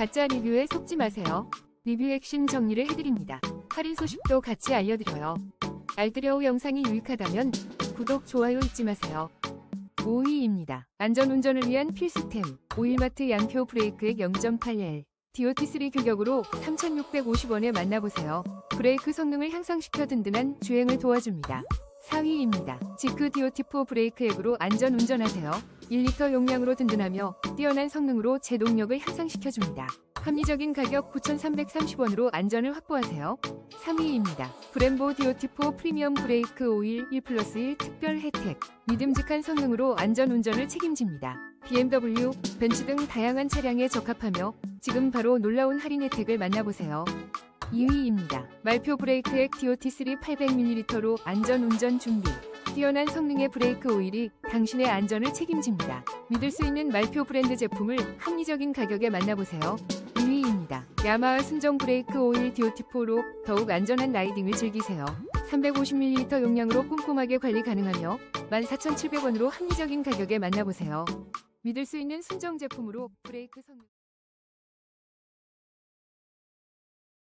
가짜 리뷰에 속지 마세요. 리뷰 핵심 정리를 해드립니다. 할인 소식도 같이 알려드려요. 알뜰여우 영상이 유익하다면 구독, 좋아요 잊지 마세요. 5위입니다. 안전운전을 위한 필수템 오일마트 양표 브레이크액 0.8L DOT3 규격으로 3,650원에 만나보세요. 브레이크 성능을 향상시켜 든든한 주행을 도와줍니다. 4위입니다. 지크 DOT4 브레이크액으로 안전 운전하세요. 1리터 용량으로 든든하며 뛰어난 성능으로 제동력을 향상시켜줍니다. 합리적인 가격 9,330원으로 안전을 확보하세요. 3위입니다. 브em보 DOT4 프리미엄 브레이크 오일 1 플러스 1 특별 혜택. 믿음직한 성능으로 안전 운전을 책임집니다. BMW, 벤츠 등 다양한 차량에 적합하며 지금 바로 놀라운 할인 혜택을 만나보세요. 2위입니다. 말표 브레이크 액 DOT3 800ml로 안전 운전 준비. 뛰어난 성능의 브레이크 오일이 당신의 안전을 책임집니다. 믿을 수 있는 말표 브랜드 제품을 합리적인 가격에 만나보세요. 2위입니다. 야마하 순정 브레이크 오일 DOT4로 더욱 안전한 라이딩을 즐기세요. 350ml 용량으로 꼼꼼하게 관리 가능하며 14,700원으로 합리적인 가격에 만나보세요. 믿을 수 있는 순정 제품으로 브레이크 성능